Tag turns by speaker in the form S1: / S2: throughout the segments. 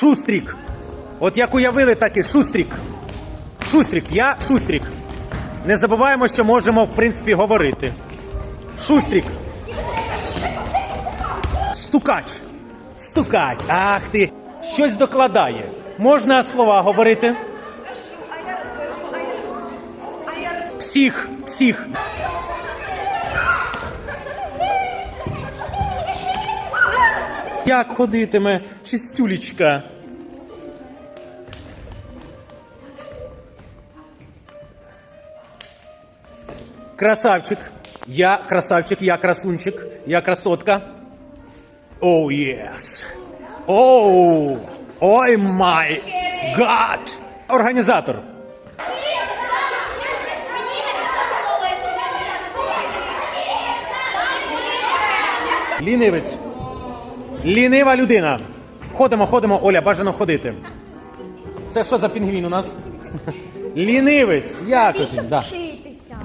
S1: Шустрік. От як уявили, так і Шустрік. Шустрік, я Шустрік. Не забуваємо, що можемо, в принципі, говорити. Шустрік. Стукач. Стукач. Ах ти. Щось докладає. Можна слова говорити? Всіх, всіх. Як ходитиме чистюлічка? Красавчик. Я красавчик, я красунчик, я красотка. Оу, єс. Оу, ой май гад. Організатор. Лінивець. Лінива людина. Ходимо, ходимо, Оля, бажано ходити. Це що за пінгвін у нас? Лінивець. Як
S2: Більше?
S1: Да.
S2: вчитися.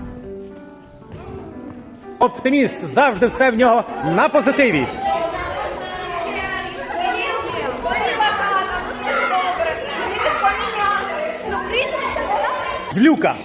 S1: Оптиміст завжди все в нього на позитиві. Злюка.